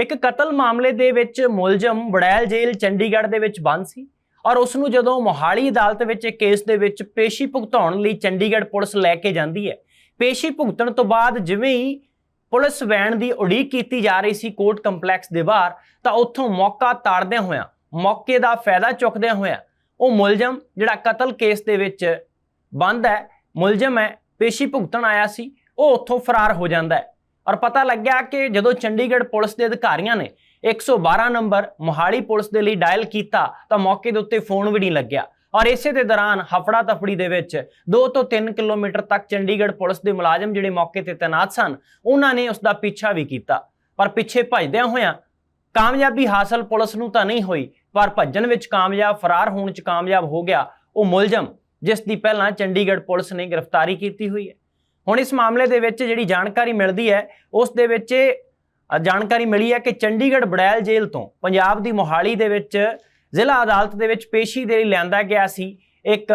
ਇੱਕ ਕਤਲ ਮਾਮਲੇ ਦੇ ਵਿੱਚ ਮੁਲਜ਼ਮ ਬੜੈਲ ਜੇਲ੍ਹ ਚੰਡੀਗੜ੍ਹ ਦੇ ਵਿੱਚ ਬੰਦ ਸੀ ਔਰ ਉਸ ਨੂੰ ਜਦੋਂ ਮੋਹਾਲੀ ਅਦਾਲਤ ਵਿੱਚ ਇੱਕ ਕੇਸ ਦੇ ਵਿੱਚ ਪੇਸ਼ੀ ਭੁਗਤਾਉਣ ਲਈ ਚੰਡੀਗੜ੍ਹ ਪੁਲਿਸ ਲੈ ਕੇ ਜਾਂਦੀ ਹੈ, ਪੇਸ਼ੀ ਭੁਗਤਣ ਤੋਂ ਬਾਅਦ ਜਿਵੇਂ ਹੀ ਪੁਲਿਸ ਵੈਨ ਦੀ ਉਡੀਕ ਕੀਤੀ ਜਾ ਰਹੀ ਸੀ ਕੋਰਟ ਕੰਪਲੈਕਸ ਦੇ ਬਾਹਰ, ਤਾਂ ਉੱਥੋਂ ਮੌਕਾ ਤਾੜਦਿਆਂ ਹੋਇਆਂ, ਮੌਕੇ ਦਾ ਫਾਇਦਾ ਚੁੱਕਦਿਆਂ ਹੋਇਆਂ ਉਹ ਮੁਲਜ਼ਮ ਜਿਹੜਾ ਕਤਲ ਕੇਸ ਦੇ ਵਿੱਚ ਬੰਦ ਹੈ, ਮੁਲਜ਼ਮ ਹੈ, ਪੇਸ਼ੀ ਭੁਗਤਣ ਆਇਆ ਸੀ, ਉਹ ਉੱਥੋਂ ਫਰਾਰ ਹੋ ਜਾਂਦਾ ਹੈ। ਔਰ ਪਤਾ ਲੱਗਿਆ ਕਿ ਜਦੋਂ ਚੰਡੀਗੜ੍ਹ ਪੁਲਿਸ ਦੇ ਅਧਿਕਾਰੀਆਂ ਨੇ 112 ਨੰਬਰ ਮੋਹਾਲੀ ਪੁਲਿਸ ਦੇ ਲਈ ਡਾਇਲ ਕੀਤਾ, ਤਾਂ ਮੌਕੇ ਦੇ ਉੱਤੇ ਫੋਨ ਵੀ ਨਹੀਂ ਲੱਗਿਆ। ਔਰ ਇਸੇ ਦੇ ਦੌਰਾਨ ਹਫੜਾ ਤਫੜੀ ਦੇ ਵਿੱਚ 2 ਤੋਂ 3 ਕਿਲੋਮੀਟਰ ਤੱਕ ਚੰਡੀਗੜ੍ਹ ਪੁਲਿਸ ਦੇ ਮੁਲਾਜ਼ਮ ਜਿਹੜੇ ਮੌਕੇ ਤੇ ਤੈਨਾਤ ਸਨ, ਉਹਨਾਂ ਨੇ ਉਸ ਦਾ ਪਿੱਛਾ ਵੀ ਕੀਤਾ। ਪਰ ਪਿੱਛੇ ਭੱਜਦਿਆਂ ਹੋਇਆਂ ਕਾਮਯਾਬੀ ਹਾਸਲ ਪੁਲਿਸ ਨੂੰ ਤਾਂ ਨਹੀਂ ਹੋਈ, ਪਰ ਭੱਜਣ ਵਿੱਚ ਕਾਮਯਾਬ, ਫਰਾਰ ਹੋਣ 'ਚ ਕਾਮਯਾਬ ਹੋ ਗਿਆ ਉਹ ਮੁਲਜ਼ਮ, ਜਿਸ ਦੀ ਪਹਿਲਾਂ ਚੰਡੀਗੜ੍ਹ ਪੁਲਿਸ ਨੇ ਗ੍ਰਿਫਤਾਰੀ ਕੀਤੀ ਹੋਈ ਹੈ। ਹੁਣ ਇਸ ਮਾਮਲੇ ਦੇ ਵਿੱਚ ਜਿਹੜੀ ਜਾਣਕਾਰੀ ਮਿਲਦੀ ਹੈ, ਉਸ ਦੇ ਵਿੱਚ ਜਾਣਕਾਰੀ ਮਿਲੀ ਹੈ ਕਿ ਚੰਡੀਗੜ੍ਹ ਬੜੈਲ ਜੇਲ੍ਹ ਤੋਂ ਪੰਜਾਬ ਦੀ ਮੋਹਾਲੀ ਦੇ ਵਿੱਚ ਜ਼ਿਲ੍ਹਾ ਅਦਾਲਤ ਦੇ ਵਿੱਚ ਪੇਸ਼ੀ ਦੇ ਲਈ ਲਿਆਂਦਾ ਗਿਆ ਸੀ ਇੱਕ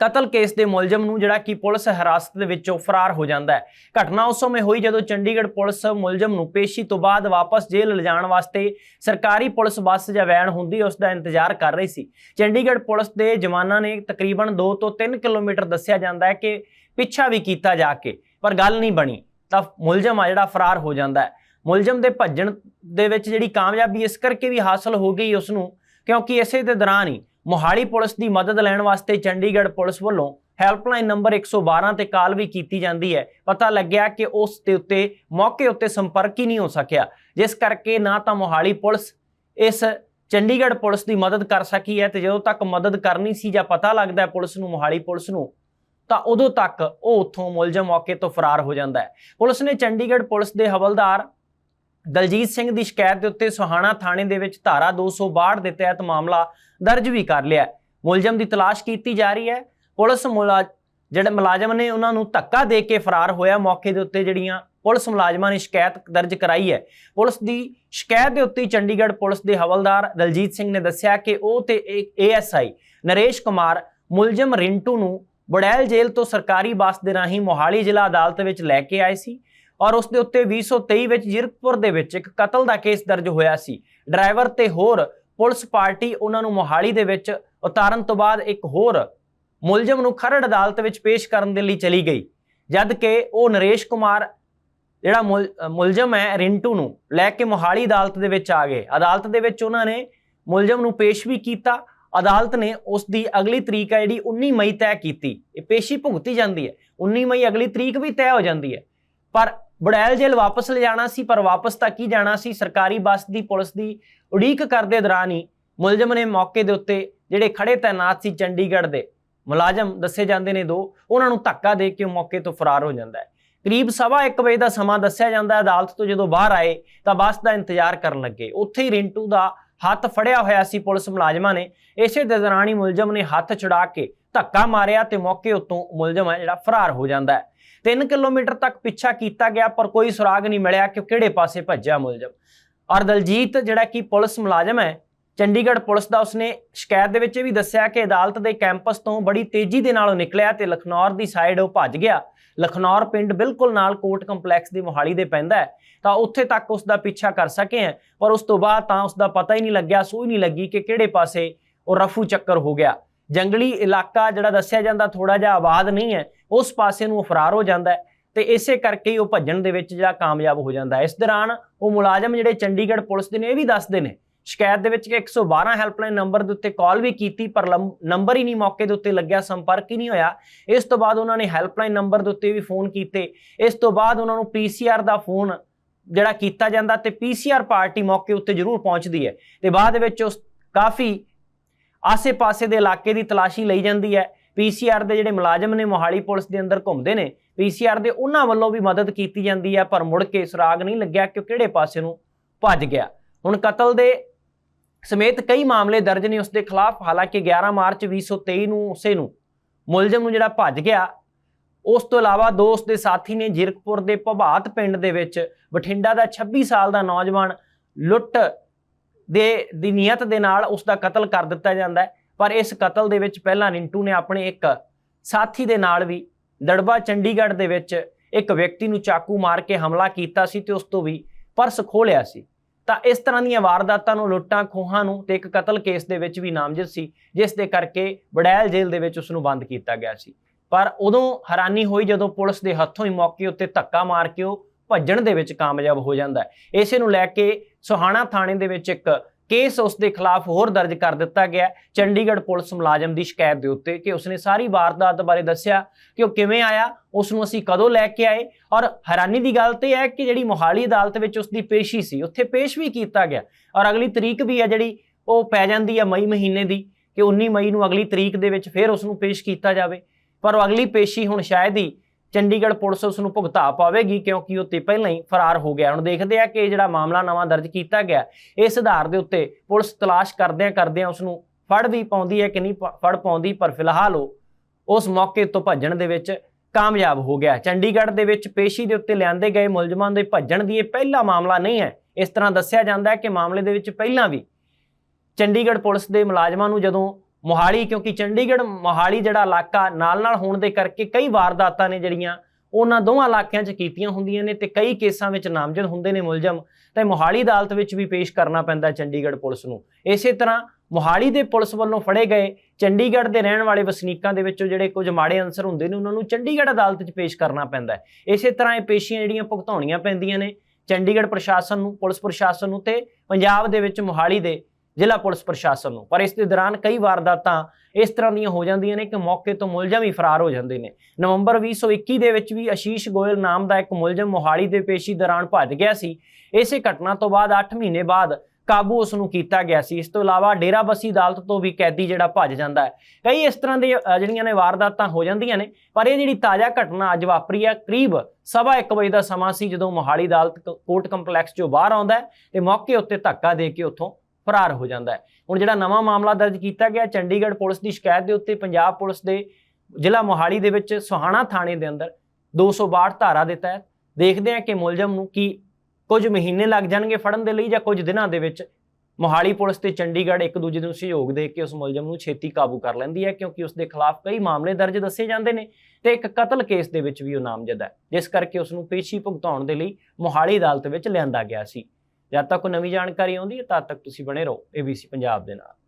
ਕਤਲ ਕੇਸ ਦੇ ਮੁਲਜ਼ਮ ਨੂੰ, ਜਿਹੜਾ ਕਿ ਪੁਲਿਸ ਹਿਰਾਸਤ ਦੇ ਵਿੱਚੋਂ ਫਰਾਰ ਹੋ ਜਾਂਦਾ ਹੈ। ਘਟਨਾ ਉਸ ਸਮੇਂ ਹੋਈ ਜਦੋਂ ਚੰਡੀਗੜ੍ਹ ਪੁਲਿਸ ਮੁਲਜ਼ਮ ਨੂੰ ਪੇਸ਼ੀ ਤੋਂ ਬਾਅਦ ਵਾਪਸ ਜੇਲ੍ਹ ਲਿਜਾਣ ਵਾਸਤੇ ਸਰਕਾਰੀ ਪੁਲਿਸ ਬੱਸ ਜਾਂ ਵੈਨ ਹੁੰਦੀ, ਉਸ ਦਾ ਇੰਤਜ਼ਾਰ ਕਰ ਰਹੀ ਸੀ। ਚੰਡੀਗੜ੍ਹ ਪੁਲਿਸ ਦੇ ਜਵਾਨਾਂ ਨੇ ਤਕਰੀਬਨ 2 ਤੋਂ 3 ਕਿਲੋਮੀਟਰ ਦੱਸਿਆ ਜਾਂਦਾ ਹੈ ਕਿ ਪਿੱਛਾ ਵੀ ਕੀਤਾ ਜਾ ਕੇ, ਪਰ ਗੱਲ ਨਹੀਂ ਬਣੀ। ਤਾਂ ਮੁਲਜ਼ਮ ਆ ਜਿਹੜਾ ਫਰਾਰ ਹੋ ਜਾਂਦਾ ਹੈ। ਮੁਲਜ਼ਮ ਦੇ ਭੱਜਣ ਦੇ ਵਿੱਚ ਜਿਹੜੀ ਕਾਮਯਾਬੀ ਇਸ ਕਰਕੇ ਵੀ ਹਾਸਲ ਹੋ ਗਈ ਉਸ ਨੂੰ ਕਿਉਂਕਿ ਇਸੇ ਦੇ ਦੌਰਾਨ ਹੀ ਮੋਹਾਲੀ ਪੁਲਿਸ ਦੀ ਮਦਦ ਲੈਣ ਵਾਸਤੇ ਚੰਡੀਗੜ੍ਹ ਪੁਲਿਸ ਵੱਲੋਂ ਹੈਲਪਲਾਈਨ ਨੰਬਰ 112 ਤੇ ਕਾਲ ਵੀ ਕੀਤੀ ਜਾਂਦੀ ਹੈ। ਪਤਾ ਲੱਗਿਆ ਕਿ ਉਸ ਦੇ ਉੱਤੇ, ਮੌਕੇ ਉੱਤੇ ਸੰਪਰਕ ਹੀ ਨਹੀਂ ਹੋ ਸਕਿਆ, ਜਿਸ ਕਰਕੇ ਨਾ ਤਾਂ ਮੋਹਾਲੀ ਪੁਲਿਸ ਇਸ ਚੰਡੀਗੜ੍ਹ ਪੁਲਿਸ ਦੀ ਮਦਦ ਕਰ ਸਕੀ ਹੈ ਤੇ ਜਦੋਂ ਤੱਕ ਮਦਦ ਕਰਨੀ ਸੀ ਜਾਂ ਪਤਾ ਲੱਗਦਾ ਪੁਲਿਸ ਨੂੰ, ਮੋਹਾਲੀ ਪੁਲਿਸ ਨੂੰ ਤਾਂ ਉਦੋਂ ਤੱਕ ਉਹ ਉੱਥੋਂ ਮੁਲਜ਼ਮ ਮੌਕੇ ਤੋਂ ਫਰਾਰ ਹੋ ਜਾਂਦਾ ਹੈ। ਪੁਲਿਸ ਨੇ ਚੰਡੀਗੜ੍ਹ ਪੁਲਿਸ ਦੇ ਹਵਲਦਾਰ ਦਲਜੀਤ ਸਿੰਘ ਦੀ ਸ਼ਿਕਾਇਤ ਦੇ ਉੱਤੇ ਸੁਹਾਣਾ ਥਾਣੇ ਦੇ ਵਿੱਚ ਧਾਰਾ 262 ਦੇ ਤਹਿਤ ਮਾਮਲਾ ਦਰਜ ਵੀ ਕਰ ਲਿਆ ਮੁਲਜ਼ਮ ਦੀ ਤਲਾਸ਼ ਕੀਤੀ ਜਾ ਰਹੀ ਹੈ। ਪੁਲਿਸ ਮੁਲਾ, ਜਿਹੜੇ ਮੁਲਾਜ਼ਮ ਨੇ ਉਹਨਾਂ ਨੂੰ ਧੱਕਾ ਦੇ ਕੇ ਫਰਾਰ ਹੋਇਆ ਮੌਕੇ ਦੇ ਉੱਤੇ ਜਿਹੜੀਆਂ ਪੁਲਿਸ ਮੁਲਾਜ਼ਮਾਂ ਨੇ ਸ਼ਿਕਾਇਤ ਦਰਜ ਕਰਾਈ ਹੈ। ਪੁਲਿਸ ਦੀ ਸ਼ਿਕਾਇਤ ਦੇ ਉੱਤੇ ਚੰਡੀਗੜ੍ਹ ਪੁਲਿਸ ਦੇ ਹਵਲਦਾਰ ਦਲਜੀਤ ਸਿੰਘ ਨੇ ਦੱਸਿਆ ਕਿ ਉਹ ਤੇ ਏਐਸਆਈ ਨਰੇਸ਼ ਕੁਮਾਰ ਮੁਲਜ਼ਮ ਰਿੰਟੂ ਨੂੰ ਬੜੈਲ ਜੇਲ੍ਹ ਤੋਂ ਸਰਕਾਰੀ ਬੱਸ ਦੇ ਰਾਹੀਂ ਮੋਹਾਲੀ ਜ਼ਿਲ੍ਹਾ ਅਦਾਲਤ ਵਿੱਚ ਲੈ ਕੇ ਆਏ ਸੀ ਔਰ ਉਸ ਦੇ ਉੱਤੇ 2023 ਵਿੱਚ ਜਿਰਕਪੁਰ ਦੇ ਵਿੱਚ ਇੱਕ ਕਤਲ ਦਾ ਕੇਸ ਦਰਜ ਹੋਇਆ ਸੀ। ਡਰਾਈਵਰ ਤੇ ਹੋਰ ਪੁਲਿਸ ਪਾਰਟੀ ਉਹਨਾਂ ਨੂੰ ਮੋਹਾਲੀ ਦੇ ਵਿੱਚ ਉਤਾਰਨ ਤੋਂ ਬਾਅਦ ਇੱਕ ਹੋਰ ਮੁਲਜ਼ਮ ਨੂੰ ਖਰੜ ਅਦਾਲਤ ਵਿੱਚ ਪੇਸ਼ ਕਰਨ ਦੇ ਲਈ ਚਲੀ ਗਈ, ਜਦ ਕਿ ਉਹ ਨਰੇਸ਼ ਕੁਮਾਰ, ਜਿਹੜਾ ਮੁਲ- ਮੁਲਜ਼ਮ ਹੈ ਰਿੰਟੂ ਨੂੰ ਲੈ ਕੇ ਮੋਹਾਲੀ ਅਦਾਲਤ ਦੇ ਵਿੱਚ ਆ ਗਏ। ਅਦਾਲਤ ਦੇ ਵਿੱਚ ਉਹਨਾਂ ਨੇ ਮੁਲਜ਼ਮ ਨੂੰ ਪੇਸ਼ ਵੀ ਕੀਤਾ ਅਦਾਲਤ ਨੇ ਉਸ ਦੀ ਅਗਲੀ ਤਰੀਕ ਹੈ ਜਿਹੜੀ 19 ਮਈ ਤੈਅ ਕੀਤੀ। ਇਹ ਪੇਸ਼ੀ ਭੁਗਤੀ ਜਾਂਦੀ ਹੈ। 19 ਮਈ ਅਗਲੀ ਤਰੀਕ ਵੀ ਤੈਅ ਹੋ ਜਾਂਦੀ ਹੈ। ਪਰ ਬੜੈਲ ਜੇਲ੍ਹ ਵਾਪਸ ਲੈ ਸੀ, ਪਰ ਵਾਪਸ ਤਾਂ ਕੀ ਜਾਣਾ ਸੀ? ਸਰਕਾਰੀ ਬੱਸ ਦੀ, ਪੁਲਿਸ ਦੀ ਉਡੀਕ ਕਰਦੇ ਦੌਰਾਨ ਹੀ ਮੁਲਜ਼ਮ ਨੇ ਮੌਕੇ ਦੇ ਉੱਤੇ ਜਿਹੜੇ ਖੜੇ ਤਾਇਨਾਤ ਸੀ ਚੰਡੀਗੜ੍ਹ ਦੇ, ਮੁਲਾਜ਼ਮ ਦੱਸੇ ਜਾਂਦੇ ਨੇ ਦੋ, ਉਹਨਾਂ ਨੂੰ ਧੱਕਾ ਦੇ ਕੇ ਮੌਕੇ ਤੋਂ ਫਰਾਰ ਹੋ ਜਾਂਦਾ ਹੈ। ਕਰੀਬ ਸਵਾ 1 ਵਜੇ ਦਾ ਸਮਾਂ ਦੱਸਿਆ ਜਾਂਦਾ ਹੈ। ਅਦਾਲਤ ਤੋਂ ਜਦੋਂ ਬਾਹਰ ਆਏ ਤਾਂ ਬੱਸ ਦਾ ਇੰਤਜ਼ਾਰ ਕਰਨ ਲੱਗੇ। ਉੱਥੇ ਹੀ ਰਿੰਟੂ ਦਾ ਹੱਥ ਫੜਿਆ ਹੋਇਆ ਸੀ ਪੁਲਿਸ ਮੁਲਾਜ਼ਮਾਂ ਨੇ। ਇਸੇ ਦੇ ਦੌਰਾਨ ਹੀ ਮੁਲਜ਼ਮ ਨੇ ਹੱਥ ਛੁਡਾ ਕੇ ਧੱਕਾ ਮਾਰਿਆ ਤੇ ਮੌਕੇ ਉੱਤੋਂ ਮੁਲਜ਼ਮ ਹੈ ਜਿਹੜਾ ਫਰਾਰ ਹੋ ਜਾਂਦਾ ਹੈ। 3 ਕਿਲੋਮੀਟਰ ਤੱਕ ਪਿੱਛਾ ਕੀਤਾ ਗਿਆ, ਪਰ ਕੋਈ ਸੁਰਾਗ ਨਹੀਂ ਮਿਲਿਆ ਕਿ ਕਿਹੜੇ ਪਾਸੇ ਭੱਜਿਆ ਮੁਲਜ਼ਮ। ਔਰ ਦਲਜੀਤ ਜਿਹੜਾ ਕਿ ਪੁਲਿਸ ਮੁਲਾਜ਼ਮ ਹੈ ਚੰਡੀਗੜ੍ਹ ਪੁਲਿਸ ਦਾ ਉਸਨੇ ਸ਼ਿਕਾਇਤ ਦੇ ਵਿੱਚ ਇਹ ਵੀ ਦੱਸਿਆ ਕਿ ਅਦਾਲਤ ਦੇ ਕੈਂਪਸ ਤੋਂ ਬੜੀ ਤੇਜ਼ੀ ਦੇ ਨਾਲ ਉਹ ਨਿਕਲਿਆ ਤੇ ਲਖਨੌਰ ਦੀ ਸਾਈਡ ਉਹ ਭੱਜ ਗਿਆ। ਲਖਨੌਰ ਪਿੰਡ ਬਿਲਕੁਲ ਨਾਲ ਕੋਰਟ ਕੰਪਲੈਕਸ ਦੀ ਮੋਹਾਲੀ ਦੇ ਪੈਂਦਾ ਹੈ। ਤਾਂ ਉੱਥੇ ਤੱਕ ਉਸ ਦਾ ਪਿੱਛਾ ਕਰ ਸਕੇ ਹੈ, ਪਰ ਉਸ ਤੋਂ ਬਾਅਦ ਤਾਂ ਉਸ ਦਾ ਪਤਾ ਹੀ ਨਹੀਂ ਲੱਗਿਆ ਸੂਈ ਨਹੀਂ ਲੱਗੀ ਕਿ ਕਿਹੜੇ ਪਾਸੇ ਉਹ ਰਫੂ ਚੱਕਰ ਹੋ ਗਿਆ। ਜੰਗਲੀ ਇਲਾਕਾ ਜਿਹੜਾ ਦੱਸਿਆ ਜਾਂਦਾ ਥੋੜਾ ਜਿਹਾ ਆਬਾਦ ਨਹੀਂ ਹੈ, ਉਸ ਪਾਸੇ ਨੂੰ ਫਰਾਰ ਹੋ ਜਾਂਦਾ ਹੈ ਤੇ ਇਸੇ ਕਰਕੇ ਹੀ ਉਹ ਭੱਜਣ ਦੇ ਵਿੱਚ ਜਿਹੜਾ ਕਾਮਯਾਬ ਹੋ ਜਾਂਦਾ ਹੈ। ਇਸ ਦੌਰਾਨ ਉਹ ਮੁਲਾਜ਼ਮ ਜਿਹੜੇ ਚੰਡੀਗੜ੍ਹ ਪੁਲਿਸ ਦੇ ਨੇ, ਇਹ ਵੀ ਦੱਸਦੇ ਨੇ ਸ਼ਿਕਾਇਤ ਦੇ ਵਿੱਚ ਕਿ 112 ਹੈਲਪਲਾਈਨ ਨੰਬਰ ਦੇ ਉੱਤੇ ਕਾਲ ਵੀ ਕੀਤੀ, ਪਰ ਲੰਬ- ਨੰਬਰ ਹੀ ਨਹੀਂ ਮੌਕੇ ਦੇ ਉੱਤੇ ਲੱਗਿਆ, ਸੰਪਰਕ ਹੀ ਨਹੀਂ ਹੋਇਆ। ਇਸ ਤੋਂ ਬਾਅਦ ਉਹਨਾਂ ਨੇ ਹੈਲਪਲਾਈਨ ਨੰਬਰ ਦੇ ਉੱਤੇ ਵੀ ਫੋਨ ਕੀਤੇ। ਇਸ ਤੋਂ ਬਾਅਦ ਉਹਨਾਂ ਨੂੰ ਪੀਸੀਆਰ ਦਾ ਫੋਨ ਜਿਹੜਾ ਕੀਤਾ ਜਾਂਦਾ ਤੇ ਪੀਸੀਆਰ ਪਾਰਟੀ ਮੌਕੇ ਉੱਤੇ ਜ਼ਰੂਰ ਪਹੁੰਚਦੀ ਹੈ ਤੇ ਬਾਅਦ ਵਿੱਚ ਉਸ ਕਾਫੀ ਆਸੇ-ਪਾਸੇ ਦੇ ਇਲਾਕੇ ਦੀ ਤਲਾਸ਼ੀ ਲਈ ਜਾਂਦੀ ਹੈ। ਪੀਸੀਆਰ ਦੇ ਜਿਹੜੇ ਮੁਲਾਜ਼ਮ ਨੇ, ਮੋਹਾਲੀ ਪੁਲਿਸ ਦੇ ਅੰਦਰ ਘੁੰਮਦੇ ਨੇ ਪੀਸੀਆਰ ਦੇ ਉਹਨਾਂ ਵੱਲੋਂ ਵੀ ਮਦਦ ਕੀਤੀ ਜਾਂਦੀ ਹੈ, ਪਰ ਮੁੜ ਕੇ ਸੁਰਾਗ ਨਹੀਂ ਲੱਗਿਆ ਕਿ ਉਹ ਕਿਹੜੇ ਪਾਸੇ ਨੂੰ ਭੱਜ ਗਿਆ। ਹੁਣ ਕਤਲ ਦੇ ਸਮੇਤ ਕਈ ਮਾਮਲੇ ਦਰਜ ਨੇ ਉਸ ਦੇ ਖਿਲਾਫ। ਹਾਲਾਂਕਿ 11 ਮਾਰਚ 2023 ਨੂੰ ਉਸੇ ਨੂੰ ਮੁਲਜ਼ਮ ਨੂੰ ਜਿਹੜਾ ਭੱਜ ਗਿਆ, ਉਸ ਤੋਂ ਇਲਾਵਾ ਦੋ ਉਸ ਦੇ ਸਾਥੀ ਨੇ ਜ਼ੀਰਕਪੁਰ ਦੇ ਭਬਾਤ ਪਿੰਡ ਦੇ ਵਿੱਚ ਬਠਿੰਡਾ ਦਾ 26 ਸਾਲ ਦਾ ਨੌਜਵਾਨ ਲੁੱਟ ਦੇ, ਦੀ ਨੀਅਤ ਦੇ ਨਾਲ ਉਸ ਦਾ ਕਤਲ ਕਰ ਦਿੱਤਾ ਜਾਂਦਾ ਹੈ। ਪਰ ਇਸ ਕਤਲ ਦੇ ਵਿੱਚ ਪਹਿਲਾਂ ਰਿੰਟੂ ਨੇ ਆਪਣੇ ਇੱਕ ਸਾਥੀ ਦੇ ਨਾਲ ਵੀ ਦੜਬਾ ਚੰਡੀਗੜ੍ਹ ਦੇ ਵਿੱਚ ਇੱਕ ਵਿਅਕਤੀ ਨੂੰ ਚਾਕੂ ਮਾਰ ਕੇ ਹਮਲਾ ਕੀਤਾ ਸੀ ਤੇ ਉਸ ਤੋਂ ਵੀ ਪਰਸ ਖੋਲਿਆ ਸੀ। ਤਾਂ ਇਸ ਤਰ੍ਹਾਂ ਦੀਆਂ ਵਾਰਦਾਤਾਂ ਨੂੰ, ਲੁੱਟਾਂ, ਖੋਹਾਂ ਨੂੰ ਤੇ ਇੱਕ ਕਤਲ ਕੇਸ ਦੇ ਵਿੱਚ ਵੀ ਨਾਮਜ਼ਦ ਸੀ, ਜਿਸ ਦੇ ਕਰਕੇ ਵੜੈਲ ਜੇਲ੍ਹ ਦੇ ਵਿੱਚ ਉਸ ਨੂੰ ਬੰਦ ਕੀਤਾ ਗਿਆ ਸੀ। ਪਰ ਉਦੋਂ ਹੈਰਾਨੀ ਹੋਈ ਜਦੋਂ ਪੁਲਿਸ ਦੇ ਹੱਥੋਂ ਹੀ ਮੌਕੇ ਉੱਤੇ ਧੱਕਾ ਮਾਰ ਕੇ ਉਹ ਭੱਜਣ ਦੇ ਵਿੱਚ ਕਾਮਯਾਬ ਹੋ ਜਾਂਦਾ ਹੈ। ਇਸੇ ਨੂੰ ਲੈ ਕੇ ਸੁਹਾਣਾ ਥਾਣੇ ਦੇ ਵਿੱਚ ਇੱਕ ਕੇਸ ਉਸ ਦੇ ਖਿਲਾਫ ਹੋਰ ਦਰਜ ਕਰ ਦਿੱਤਾ ਗਿਆ ਚੰਡੀਗੜ੍ਹ ਪੁਲਿਸ ਮੁਲਾਜ਼ਮ ਦੀ ਸ਼ਿਕਾਇਤ ਦੇ ਉੱਤੇ ਕਿ ਉਸਨੇ ਸਾਰੀ ਵਾਰਦਾਤ ਬਾਰੇ ਦੱਸਿਆ ਕਿ ਉਹ ਕਿਵੇਂ ਆਇਆ ਉਸ ਨੂੰ ਅਸੀਂ ਕਦੋਂ ਲੈ ਕੇ ਆਏ ਔਰ ਹੈਰਾਨੀ ਦੀ ਗੱਲ ਤੇ ਇਹ ਹੈ ਕਿ ਜਿਹੜੀ ਮੋਹਾਲੀ ਅਦਾਲਤ ਵਿੱਚ ਉਸ ਦੀ ਪੇਸ਼ੀ ਸੀ, ਉੱਥੇ ਪੇਸ਼ ਵੀ ਕੀਤਾ ਗਿਆ ਔਰ ਅਗਲੀ ਤਰੀਕ ਵੀ ਹੈ ਜਿਹੜੀ ਉਹ ਪੈ ਜਾਂਦੀ ਹੈ ਮਈ ਮਹੀਨੇ ਦੀ ਕਿ 19 ਮਈ ਨੂੰ ਅਗਲੀ ਤਰੀਕ ਦੇ ਵਿੱਚ ਫਿਰ ਉਸ ਨੂੰ ਪੇਸ਼ ਕੀਤਾ ਜਾਵੇ। ਪਰ ਉਹ ਅਗਲੀ ਪੇਸ਼ੀ ਹੁਣ ਸ਼ਾਇਦ ਹੀ ਚੰਡੀਗੜ੍ਹ ਪੁਲਿਸ ਉਸ ਨੂੰ ਭੁਗਤਾ ਪਾਵੇਗੀ ਕਿਉਂਕਿ ਉਹ ਤੇ ਪਹਿਲਾਂ ਹੀ ਫਰਾਰ ਹੋ ਗਿਆ। ਹੁਣ ਦੇਖਦੇ ਆ ਕਿ ਜਿਹੜਾ ਮਾਮਲਾ ਨਵਾਂ ਦਰਜ ਕੀਤਾ ਗਿਆ, ਇਸ ਆਧਾਰ ਦੇ ਉੱਤੇ ਪੁਲਿਸ ਤਲਾਸ਼ ਕਰਦਿਆਂ ਕਰਦਿਆਂ ਉਸ ਨੂੰ ਫੜ ਵੀ ਪਾਉਂਦੀ ਹੈ ਕਿ ਨਹੀਂ ਪ- ਫੜ ਪਾਉਂਦੀ, ਪਰ ਫਿਲਹਾਲ ਉਹ ਉਸ ਮੌਕੇ ਤੋਂ ਭੱਜਣ ਦੇ ਵਿੱਚ ਕਾਮਯਾਬ ਹੋ ਗਿਆ। ਚੰਡੀਗੜ੍ਹ ਦੇ ਵਿੱਚ ਪੇਸ਼ੀ ਦੇ ਉੱਤੇ ਲਿਆਂਦੇ ਗਏ ਮੁਲਜ਼ਮਾਂ ਦੇ ਭੱਜਣ ਦੀ ਇਹ ਪਹਿਲਾ ਮਾਮਲਾ ਨਹੀਂ ਹੈ। ਇਸ ਤਰ੍ਹਾਂ ਦੱਸਿਆ ਜਾਂਦਾ ਹੈ ਕਿ ਮਾਮਲੇ ਦੇ ਵਿੱਚ ਪਹਿਲਾਂ ਵੀ ਚੰਡੀਗੜ੍ਹ ਪੁਲਿਸ ਦੇ ਮੁਲਾਜ਼ਮਾਂ ਨੂੰ ਜਦੋਂ ਮੋਹਾਲੀ, ਕਿਉਂਕਿ ਚੰਡੀਗੜ੍ਹ, ਮੋਹਾਲੀ ਜਿਹੜਾ ਇਲਾਕਾ ਨਾਲ-ਨਾਲ ਹੋਣ ਦੇ ਕਰਕੇ ਕਈ ਵਾਰਦਾਤਾਂ ਨੇ ਜਿਹੜੀਆਂ, ਉਹਨਾਂ ਦੋਵਾਂ ਇਲਾਕਿਆਂ 'ਚ ਕੀਤੀਆਂ ਹੁੰਦੀਆਂ ਨੇ ਤੇ ਕਈ ਕੇਸਾਂ ਵਿੱਚ ਨਾਮਜ਼ਦ ਹੁੰਦੇ ਨੇ ਮੁਲਜ਼ਮ ਤੇ ਮੋਹਾਲੀ ਅਦਾਲਤ ਵਿੱਚ ਵੀ ਪੇਸ਼ ਕਰਨਾ ਪੈਂਦਾ ਚੰਡੀਗੜ੍ਹ ਪੁਲਿਸ ਨੂੰ। ਇਸੇ ਤਰ੍ਹਾਂ ਮੋਹਾਲੀ ਦੇ ਪੁਲਿਸ ਵੱਲੋਂ ਫੜੇ ਗਏ ਚੰਡੀਗੜ੍ਹ ਦੇ ਰਹਿਣ ਵਾਲੇ ਵਸਨੀਕਾਂ ਦੇ ਵਿੱਚੋਂ ਜਿਹੜੇ ਕੁਝ ਮਾੜੇ ਅੰਸਰ ਹੁੰਦੇ ਨੇ, ਉਹਨਾਂ ਨੂੰ ਚੰਡੀਗੜ੍ਹ ਅਦਾਲਤ 'ਚ ਪੇਸ਼ ਕਰਨਾ ਪੈਂਦਾ ਹੈ। ਇਸੇ ਤਰ੍ਹਾਂ ਇਹ ਪੇਸ਼ੀਆਂ ਜਿਹੜੀਆਂ ਭੁਗਤਾਉਣੀਆਂ ਪੈਂਦੀਆਂ ਨੇ ਚੰਡੀਗੜ੍ਹ ਪ੍ਰਸ਼ਾਸਨ ਨੂੰ, ਪੁਲਿਸ ਪ੍ਰਸ਼ਾਸਨ ਨੂੰ ਤੇ ਪੰਜਾਬ ਦੇ ਵਿੱਚ ਮੋਹਾਲੀ ਦੇ ਜ਼ਿਲ੍ਹਾ ਪੁਲਿਸ ਪ੍ਰਸ਼ਾਸਨ ਨੂੰ। ਪਰ ਇਸ ਦੇ ਦੌਰਾਨ ਕਈ ਵਾਰਦਾਤਾਂ ਇਸ ਤਰ੍ਹਾਂ ਦੀਆਂ ਹੋ ਜਾਂਦੀਆਂ ਨੇ ਕਿ ਮੌਕੇ ਤੋਂ ਮੁਲਜ਼ਮ ਹੀ ਫਰਾਰ ਹੋ ਜਾਂਦੇ ਨੇ। ਨਵੰਬਰ 2021 ਦੇ ਵਿੱਚ ਵੀ ਆਸ਼ੀਸ਼ ਗੋਇਲ ਨਾਮ ਦਾ ਇੱਕ ਮੁਲਜ਼ਮ ਮੋਹਾਲੀ ਦੇ ਪੇਸ਼ੀ ਦੌਰਾਨ ਭੱਜ ਗਿਆ ਸੀ। ਇਸੇ ਘਟਨਾ ਤੋਂ ਬਾਅਦ 8 ਮਹੀਨੇ ਬਾਅਦ ਕਾਬੂ ਉਸ ਨੂੰ ਕੀਤਾ ਗਿਆ ਸੀ। ਇਸ ਤੋਂ ਇਲਾਵਾ ਡੇਰਾਬੱਸੀ ਅਦਾਲਤ ਤੋਂ ਵੀ ਕੈਦੀ ਜਿਹੜਾ ਭੱਜ ਜਾਂਦਾ ਹੈ। ਕਈ ਇਸ ਤਰ੍ਹਾਂ ਦੇ ਜਿਹੜੀਆਂ ਨੇ ਵਾਰਦਾਤਾਂ ਹੋ ਜਾਂਦੀਆਂ ਨੇ, ਪਰ ਇਹ ਜਿਹੜੀ ਤਾਜ਼ਾ ਘਟਨਾ ਅੱਜ ਵਾਪਰੀ ਹੈ, ਕਰੀਬ ਸਵਾ 1 ਵਜੇ ਦਾ ਸਮਾਂ ਸੀ ਜਦੋਂ ਮੋਹਾਲੀ ਅਦਾਲਤ ਕੋਰਟ ਕੰਪਲੈਕਸ ਚੋਂ ਬਾਹਰ ਆਉਂਦਾ ਹੈ ਤੇ ਮੌਕੇ ਉੱਤੇ ਧੱਕਾ ਦੇ ਕੇ ਉੱਥੋਂ ਫਰਾਰ ਹੋ ਜਾਂਦਾ ਹੈ। ਹੁਣ ਜਿਹੜਾ ਨਵਾਂ ਮਾਮਲਾ ਦਰਜ ਕੀਤਾ ਗਿਆ, ਚੰਡੀਗੜ੍ਹ ਪੁਲਿਸ ਦੀ ਸ਼ਿਕਾਇਤ ਦੇ ਉੱਤੇ ਪੰਜਾਬ ਪੁਲਿਸ ਦੇ ਜ਼ਿਲ੍ਹਾ ਮੋਹਾਲੀ ਦੇ ਵਿੱਚ ਸੁਹਾਣਾ ਥਾਣੇ ਦੇ ਅੰਦਰ 262 ਧਾਰਾ ਦਿੱਤਾ ਹੈ ਦੇਖਦੇ ਹਾਂ ਕਿ ਮੁਲਜ਼ਮ ਨੂੰ ਕੀ ਕੁਝ ਮਹੀਨੇ ਲੱਗ ਜਾਣਗੇ ਫੜਨ ਦੇ ਲਈ ਜਾਂ ਕੁਝ ਦਿਨਾਂ ਦੇ ਵਿੱਚ ਮੋਹਾਲੀ ਪੁਲਿਸ ਤੇ ਚੰਡੀਗੜ੍ਹ ਇੱਕ ਦੂਜੇ ਨੂੰ ਸਹਿਯੋਗ ਦੇ ਕੇ ਉਸ ਮੁਲਜ਼ਮ ਨੂੰ ਛੇਤੀ ਕਾਬੂ ਕਰ ਲੈਂਦੀ ਹੈ ਕਿਉਂਕਿ ਉਸ ਦੇ ਖਿਲਾਫ ਕਈ ਮਾਮਲੇ ਦਰਜ ਦੱਸੇ ਜਾਂਦੇ ਨੇ ਤੇ ਇੱਕ ਕਤਲ ਕੇਸ ਦੇ ਵਿੱਚ ਵੀ ਉਹ ਨਾਮਜ਼ਦ ਹੈ, ਜਿਸ ਕਰਕੇ ਉਸ ਨੂੰ ਪੇਸ਼ੀ ਭੁਗਤਾਉਣ ਦੇ ਲਈ ਮੋਹਾਲੀ ਅਦਾਲਤ ਵਿੱਚ ਲਿਆਂਦਾ ਗਿਆ ਸੀ। ਜਦ ਤੱਕ ਕੋਈ ਨਵੀਂ ਜਾਣਕਾਰੀ ਆਉਂਦੀ ਹੈ, ਤਦ ਤੱਕ ਤੁਸੀਂ ਬਣੇ ਰਹੋ ABC ਪੰਜਾਬ ਦੇ ਨਾਲ।